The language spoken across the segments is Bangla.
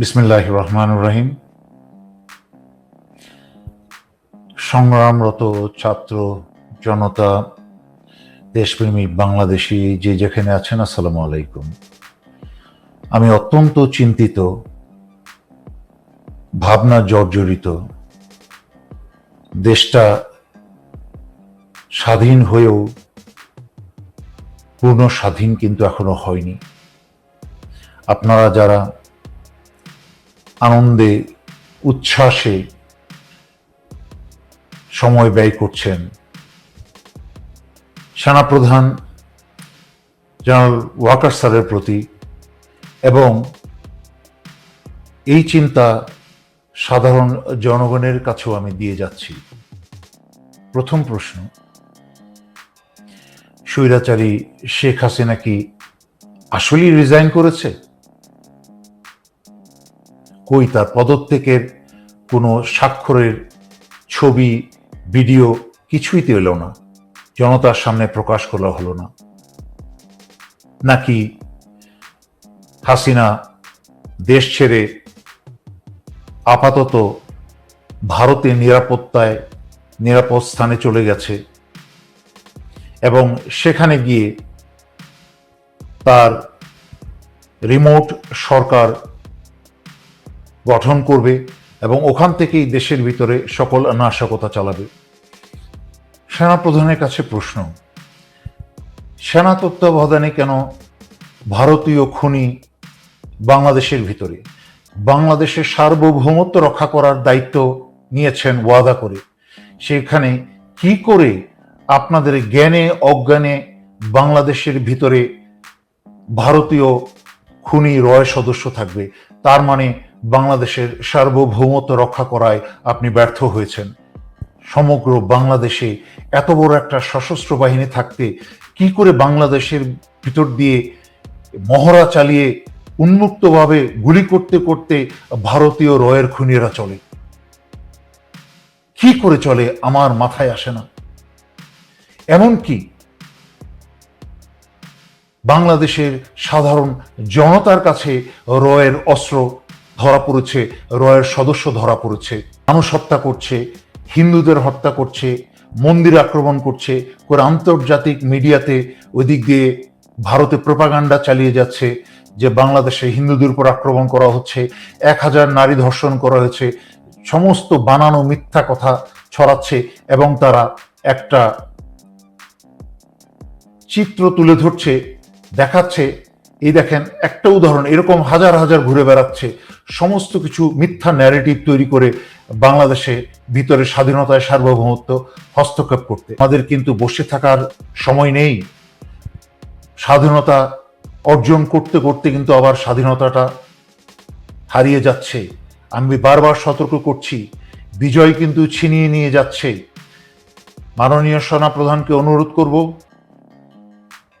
বিসমিল্লাহ রহমান রহিম সংগ্রামরত ছাত্র জনতা, দেশপ্রেমী বাংলাদেশি যে যেখানে আছেন, আসসালামু আলাইকুম। আমি অত্যন্ত চিন্তিত, ভাবনা জর্জরিত, দেশটা স্বাধীন হয়েও পূর্ণ স্বাধীন কিন্তু এখনও হয়নি। আপনারা যারা আনন্দে, উচ্ছ্বাসে সময় ব্যয় করছেন সেনাপ্রধান জেনারেল ওয়াকার স্যারের প্রতি এবং এই চিন্তা সাধারণ জনগণের কাছেও আমি দিয়ে যাচ্ছি। প্রথম প্রশ্ন, স্বৈরাচারী শেখ হাসিনা কি আসলেই রিজাইন করেছে? কই তার পদত্যাগের কোনো স্বাক্ষরের ছবি, ভিডিও কিছুই তো এলো না। জনতার সামনে প্রকাশ করা হলো না। নাকি হাসিনা দেশ ছেড়ে আপাতত ভারতের নিরাপত্তায়, নিরাপদ স্থানে চলে গেছে এবং সেখানে গিয়ে তার রিমোট সরকার গঠন করবে এবং ওখান থেকেই দেশের ভিতরে সকল নাশকতা চালাবে। সেনাপ্রধানের কাছে প্রশ্ন, সেনা তত্ত্বাবধানে কেন ভারতীয় খুনি বাংলাদেশের ভিতরে? বাংলাদেশের সার্বভৌমত্ব রক্ষা করার দায়িত্ব নিয়েছেন ওয়াদা করে। সেখানে কি করে আপনাদের জ্ঞানে, অজ্ঞানে বাংলাদেশের ভিতরে ভারতীয় খুনি রয় সদস্য থাকবে? তার মানে বাংলাদেশের সার্বভৌমত্ব রক্ষা করায় আপনি ব্যর্থ হয়েছেন। সমগ্র বাংলাদেশে এত বড় একটা সশস্ত্র বাহিনী থাকতে কি করে বাংলাদেশের ভিতর দিয়ে মহড়া চালিয়ে উন্মুক্তভাবে গুলি করতে করতে ভারতীয় রয়ের খুনিরা চলে? কি করে চলে আমার মাথায় আসে না। এমন কি বাংলাদেশের সাধারণ জনতার কাছে রয়ের অস্ত্র ধরা পড়েছে, রয়ের সদস্য ধরা পড়েছে, মানুষ হত্যা করছে, হিন্দুদের হত্যা করছে, মন্দির আক্রমণ করছে, করে আন্তর্জাতিক মিডিয়াতে ওই দিক দিয়ে ভারতে প্রপাগান্ডা চালিয়ে যাচ্ছে যে বাংলাদেশে হিন্দুদের উপর আক্রমণ করা হচ্ছে, এক হাজার নারী ধর্ষণ করা হয়েছে, সমস্ত বানানো মিথ্যা কথা ছড়াচ্ছে এবং তারা একটা চিত্র তুলে ধরছে, দেখাচ্ছে এই দেখেন, একটা উদাহরণ, এরকম হাজার হাজার ঘুরে বেড়াচ্ছে, সমস্ত কিছু মিথ্যা ন্যারেটিভ তৈরি করে বাংলাদেশে ভিতরে স্বাধীনতায় সার্বভৌমত্ব হস্তক্ষেপ করতে। আমাদের কিন্তু বসে থাকার সময় নেই। স্বাধীনতা অর্জন করতে করতে কিন্তু আবার স্বাধীনতাটা হারিয়ে যাচ্ছে। আমি বারবার সতর্ক করছি, বিজয় কিন্তু ছিনিয়ে নিয়ে যাচ্ছে। মাননীয় সেনা প্রধানকে অনুরোধ করব,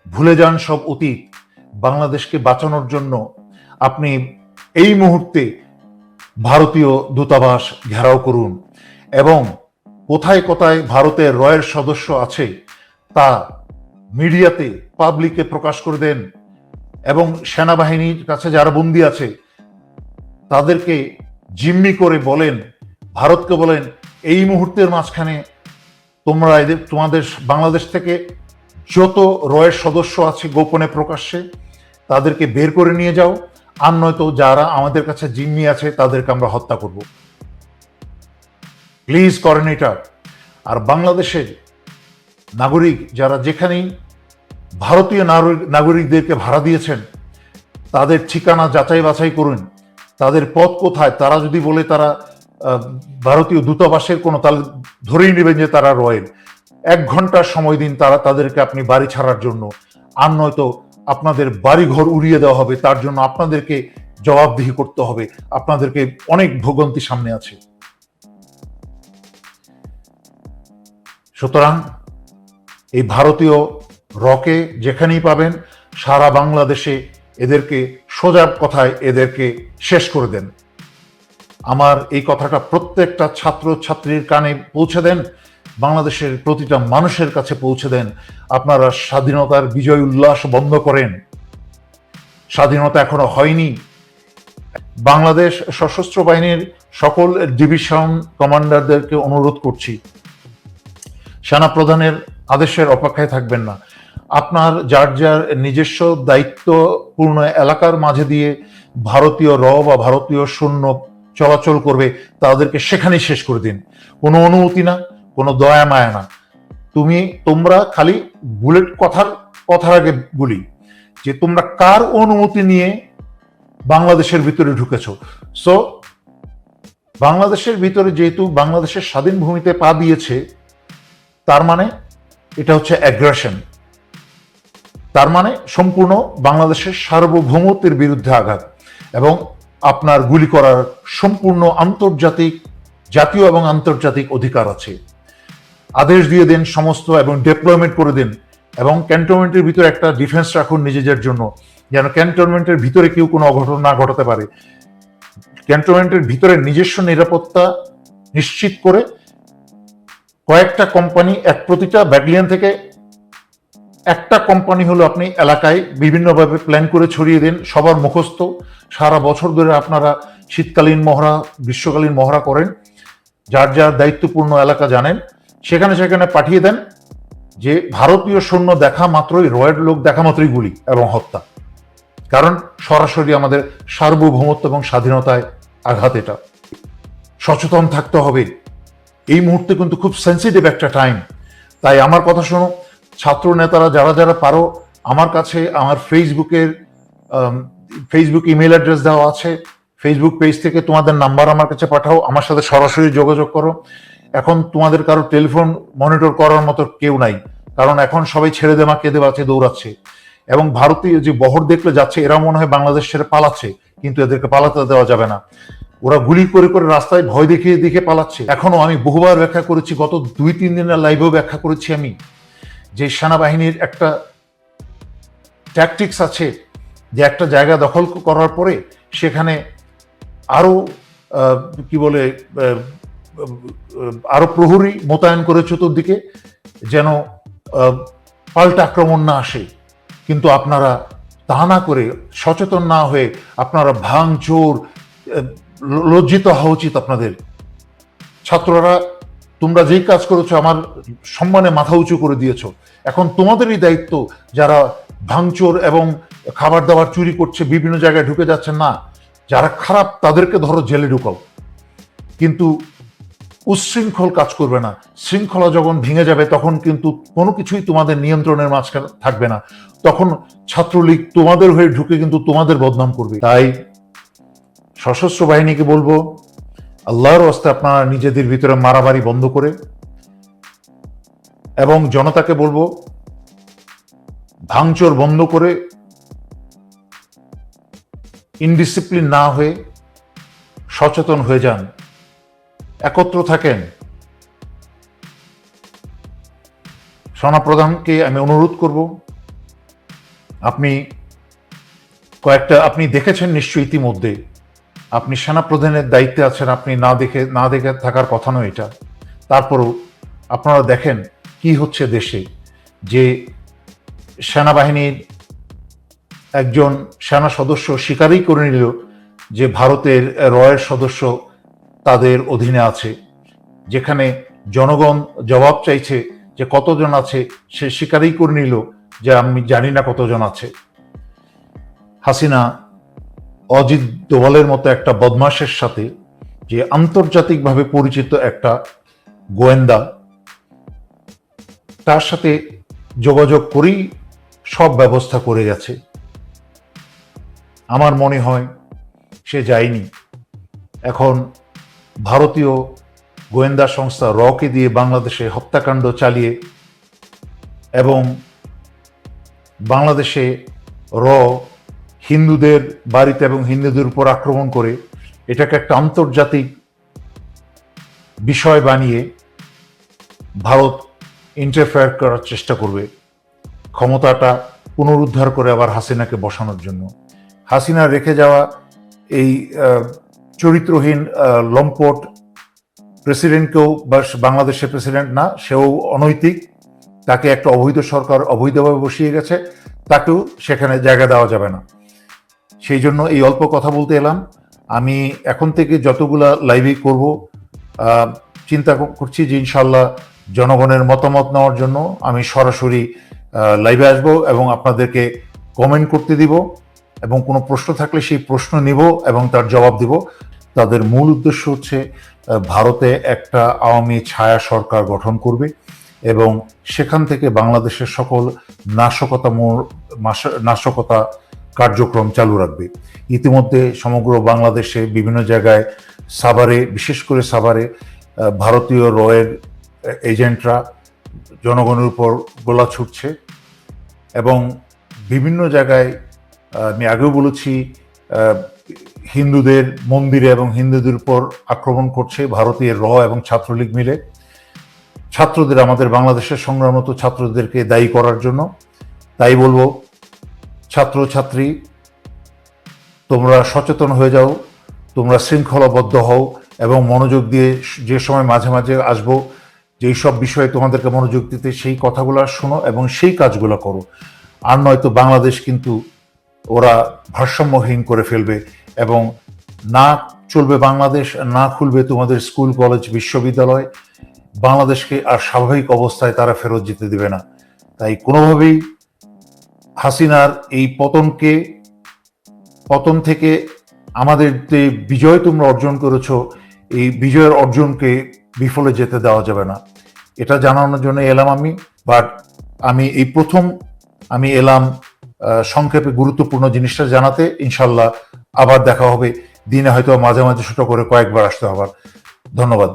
ভুলে যান সব অতীত। বাংলাদেশকে বাঁচানোর জন্য আপনি এই মুহূর্তে ভারতীয় দূতাবাস ঘেরাও করুন এবং কোথায় কোথায় ভারতের রয়ের সদস্য আছে তা মিডিয়াতে, পাবলিকে প্রকাশ করে দেন এবং সেনাবাহিনীর কাছে যারা বন্দি আছে, তাদেরকে জিম্মি করে বলেন, ভারতকে বলেন, এই মুহূর্তের মাঝখানে তোমরা এদের, তোমাদের বাংলাদেশ থেকে যত রয়ের সদস্য আছে গোপনে প্রকাশ্যে তাদেরকে বের করে নিয়ে যাও। আর নয়তো যারা আমাদের কাছে জিম্মি আছে, তাদেরকে আমরা হত্যা করব। প্লিজ করেন এটা আর বাংলাদেশের নাগরিক যারা যেখানেই ভারতীয় নাগরিকদেরকে ভাড়া দিয়েছেন, তাদের ঠিকানা যাচাই বাছাই করুন। তাদের পথ কোথায়? তারা যদি বলে তারা ভারতীয় দূতাবাসের কোনো তাহলে ধরেই নেবেন যে তারা রয়েল। এক ঘণ্টার সময় দিন তারা, তাদেরকে আপনি বাড়ি ছাড়ার জন্য। আর নয়তো আপনাদের বাড়িঘর উড়িয়ে দেওয়া হবে, তার জন্য আপনাদেরকে জবাবদিহি করতে হবে। আপনাদেরকে অনেক ভোগান্তি সামনে আছে। সুতরাং এই ভারতীয় রকে যেখানেই পাবেন, সারা বাংলাদেশে এদেরকে সোজা কথায় এদেরকে শেষ করে দেন। আমার এই কথাটা প্রত্যেকটা ছাত্র ছাত্রীর কানে পৌঁছে দেন। বাংলাদেশের প্রতিটা মানুষের কাছে পৌঁছে দেন। আপনারা স্বাধীনতার বিজয় উল্লাস বন্ধ করেন। স্বাধীনতা এখনও হয়নি। বাংলাদেশ সশস্ত্র বাহিনীর সকল ডিভিশন কমান্ডারদেরকে অনুরোধ করছি। সেনা প্রধানের আদেশের অপেক্ষায় থাকবেন না। আপনার যার যার নিজস্ব দায়িত্বপূর্ণ এলাকার মাঝে দিয়ে ভারতীয় র বা ভারতীয় সৈন্য চলাচল করবে, তাদেরকে সেখানেই শেষ করে দিন। কোনো অনুমতি না। কোনো দয়া, মায়া না। তুমি, তোমরা খালি বুলেট কথার কথার আগে বলি যে তোমরা কার অনুমতি নিয়ে বাংলাদেশের ভিতরে ঢুকেছ? সো বাংলাদেশের ভিতরে যেহেতু বাংলাদেশের স্বাধীন ভূমিতে পা দিয়েছে, তার মানে এটা হচ্ছে অ্যাগ্রেশন তার মানে সম্পূর্ণ বাংলাদেশের সার্বভৌমত্বের বিরুদ্ধে আঘাত এবং আপনার গুলি করার সম্পূর্ণ আন্তর্জাতিক, জাতীয় এবং আন্তর্জাতিক অধিকার আছে। আদেশ দিয়ে দেন, সমস্ত এবং ডেপ্লয়মেন্ট করে দিন এবং ক্যান্টনমেন্টের ভিতরে একটা ডিফেন্স রাখুন নিজেদের জন্য, যেন ক্যান্টনমেন্টের ভিতরে কেউ কোনো অঘটন না ঘটাতে পারে। ক্যান্টনমেন্টের ভিতরে নিজস্ব নিরাপত্তা নিশ্চিত করে কয়েকটা কোম্পানি এক প্রতিটা ব্যাটালিয়ন থেকে একটা কোম্পানি হলো আপনি এলাকায় বিভিন্নভাবে প্ল্যান করে ছড়িয়ে দেন, সবার মুখস্থ। সারা বছর ধরে আপনারা শীতকালীন মহড়া, গ্রীষ্মকালীন মহড়া করেন, যার যার দায়িত্বপূর্ণ এলাকা জানেন। সেখানে সেখানে পাঠিয়ে দেন যে ভারতীয় সৈন্য দেখা মাত্রই, রয়ের লোক দেখা মাত্রই গুলি এবং হত্যা। কারণ সরাসরি আমাদের সার্বভৌমত্ব এবং স্বাধীনতায় আঘাত এটা। সচেতন থাকতে হবে। এই মুহূর্তে কিন্তু খুব সেন্সিটিভ একটা টাইম তাই আমার কথা শোনো, ছাত্র নেতারা যারা যারা পারো, আমার কাছে আমার ফেসবুকের ফেসবুক ইমেল অ্যাড্রেস দেওয়া আছে। ফেসবুক পেজ থেকে তোমাদের নাম্বার আমার কাছে পাঠাও, আমার সাথে সরাসরি যোগাযোগ করো। এখন তোমাদের কারও টেলিফোন মনিটর করার মতো কেউ নাই। কারণ এখন সবাই ছেড়ে দেমা কেঁদে বাঁচে দৌড়াচ্ছে। এবং ভারতীয় যে বহর দেখলে যাচ্ছে, এরা মনে হয় বাংলাদেশ ছেড়ে পালাচ্ছে, কিন্তু এদেরকে পালাতে দেওয়া যাবে না। ওরা গুলি করে করে রাস্তায় ভয় দেখিয়ে দেখে পালাচ্ছে। এখনও আমি বহুবার ব্যাখ্যা করেছি, গত দুই, তিন দিনের লাইভেও ব্যাখ্যা করেছি আমি। যে সেনাবাহিনীর একটা ট্যাকটিক্স আছে, যে একটা জায়গা দখল করার পরে সেখানে আরও কি বলে আরও প্রহরী মোতায়েন করে চতুর্দিকে যেন পাল্টা আক্রমণ না আসে। কিন্তু আপনারা তা না করে সচেতন না হয়ে আপনারা ভাঙচোর লজ্জিত হওয়া উচিত আপনাদের। ছাত্ররা, তোমরা যেই কাজ করেছ আমার সম্মানে মাথা উঁচু করে দিয়েছ। এখন তোমাদেরই দায়িত্ব যারা ভাঙচোর এবং খাবার দাবার চুরি করছে, বিভিন্ন জায়গায় ঢুকে যাচ্ছে না, যারা খারাপ তাদেরকে ধরো জেলে ঢুকাও। কিন্তু উচ্ছৃঙ্খল কাজ করবে না। শৃঙ্খলা যখন ভেঙে যাবে, তখন কিন্তু কোনো কিছুই তোমাদের নিয়ন্ত্রণের মাঝখানে থাকবে না। তখন ছাত্রলীগ তোমাদের হয়ে ঢুকে কিন্তু তোমাদের বদনাম করবে। তাই সশস্ত্র বাহিনীকে বলব, আল্লাহর হস্তে আপনারা নিজেদের ভিতরে মারামারি বন্ধ করে এবং জনতাকে বলব, ভাঙচোর বন্ধ করে ইনডিসিপ্লিন না হয়ে সচেতন হয়ে যান। একত্র থাকেন। সনাপ্রধানকে আমি অনুরোধ করব, আপনি কয়েকটা, আপনি দেখেছেন নিশ্চয়ই ইতিমধ্যে, আপনি সেনাপ্রধানের দায়িত্বে আছেন, আপনি না দেখে না দেখে থাকার কথা নয় এটা। তারপরও আপনারা দেখেন কি হচ্ছে দেশে, যে সেনাবাহিনীর একজন সেনা সদস্য স্বীকারই করে নিল যে ভারতের রয়ের সদস্য তাদের অধীনে আছে, যেখানে জনগণ জবাব চাইছে যে কতজন আছে সে স্বীকারই করে নিল যে আমি জানি না কতজন আছে। হাসিনা অজিত দোভালের মতো একটা বদমাশের সাথে যে আন্তর্জাতিকভাবে পরিচিত একটা গোয়েন্দা, তার সাথে যোগাযোগ করেই সব ব্যবস্থা করে গেছে। আমার মনে হয় সে যায়নি। এখন ভারতীয় গোয়েন্দা সংস্থা রকে দিয়ে বাংলাদেশে হত্যাকাণ্ড চালিয়ে এবং বাংলাদেশে র হিন্দুদের বাড়িতে এবং হিন্দুদের উপর আক্রমণ করে এটাকে একটা আন্তর্জাতিক বিষয় বানিয়ে ভারত ইন্টারফেয়ার করার চেষ্টা করবে। ক্ষমতাটা পুনরুদ্ধার করে আবার হাসিনাকে বসানোর জন্য। হাসিনা রেখে যাওয়া এই চরিত্রহীন লম্পট প্রেসিডেন্টকেও বা বাংলাদেশের প্রেসিডেন্ট না, সেও অনৈতিক। তাকে একটা অবৈধ সরকার অবৈধভাবে বসিয়ে গেছে, তাকেও সেখানে জায়গা দেওয়া যাবে না। সেই জন্য এই অল্প কথা বলতে এলাম। আমি এখন থেকে যতগুলা লাইভই করব চিন্তা কর- করছি যে ইনশাল্লাহ জনগণের মতামত নেওয়ার জন্য আমি সরাসরি লাইভে আসব এবং আপনাদেরকে কমেন্ট করতে দিব। এবং কোনো প্রশ্ন থাকলে সেই প্রশ্ন নিব এবং তার জবাব দিব। তাদের মূল উদ্দেশ্য হচ্ছে ভারতে একটা আওয়ামী ছায়া সরকার গঠন করবে এবং সেখান থেকে বাংলাদেশের সকল নাশকতা নাশকতা কার্যক্রম চালু রাখবে। ইতিমধ্যে সমগ্র বাংলাদেশে বিভিন্ন জায়গায় সাভারে, বিশেষ করে সাভারে ভারতীয় রয়ের এজেন্টরা জনগণের উপর গোলা ছুটছে এবং বিভিন্ন জায়গায় আমি আগেও বলেছি হিন্দুদের মন্দিরে এবং হিন্দুদের উপর আক্রমণ করছে ভারতীয় র এবং ছাত্রলীগ মিলে। ছাত্রদের আমাদের বাংলাদেশের সংগ্রামরত ছাত্রদেরকে দায়ী করার জন্য। তাই বলব, ছাত্র ছাত্রী, তোমরা সচেতন হয়ে যাও, তোমরা শৃঙ্খলাবদ্ধ হও এবং মনোযোগ দিয়ে যে সময় মাঝে মাঝে আসব, যেই সব বিষয়ে তোমাদেরকে মনোযোগ দিতে, সেই কথাগুলো শোনো এবং সেই কাজগুলো করো। আর নয়তো বাংলাদেশ কিন্তু ওরা ভারসাম্যহীন করে ফেলবে এবং না চলবে বাংলাদেশ, না খুলবে তোমাদের স্কুল, কলেজ, বিশ্ববিদ্যালয়। বাংলাদেশকে আর স্বাভাবিক অবস্থায় তারা ফেরত যেতে দেবে না। তাই কোনোভাবেই হাসিনার এই পতনকে, পতন থেকে আমাদের যে বিজয় তোমরা অর্জন করেছ, এই বিজয়ের অর্জনকে বিফলে যেতে দেওয়া যাবে না। এটা জানানোর জন্য এলাম আমি বাট আমি এই প্রথম, আমি এলাম সংক্ষেপে গুরুত্বপূর্ণ জিনিসটা জানাতে ইনশাল্লাহ আবার দেখা হবে। দিনে হয়তো মাঝে মাঝে ছোটো করে কয়েকবার আসতে হবে। ধন্যবাদ।